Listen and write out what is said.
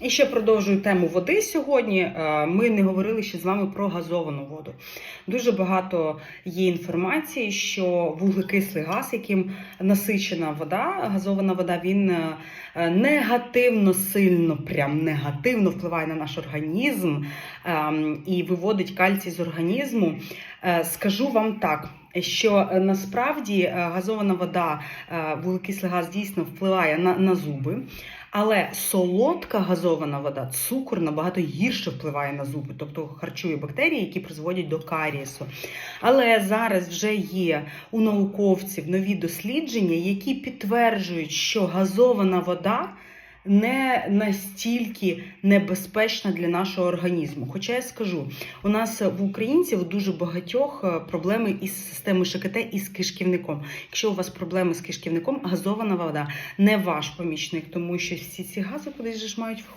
І ще продовжую тему води сьогодні. Е, Ми не говорили ще з вами про газовану воду. Дуже багато є інформації, що вуглекислий газ, яким насичена вода, газована вода, він е, негативно сильно, прям негативно впливає на наш організм ем, і виводить кальцій з організму. Е, Скажу вам так. Що е, насправді е, газована вода, е, вуглекислий газ дійсно впливає на, на зуби, але солодка газована вода, цукор набагато гірше впливає на зуби, тобто харчує бактерії, які призводять до карієсу. Але зараз вже є у науковців нові дослідження, які підтверджують, що газована вода не настільки небезпечна для нашого організму. Хоча я скажу, у нас в українців дуже багатьох е, проблеми із системою ШКТ і з кишківником. Якщо у вас проблеми з кишківником, газована вода не ваш помічник, тому що всі ці гази кудись ж мають виходити.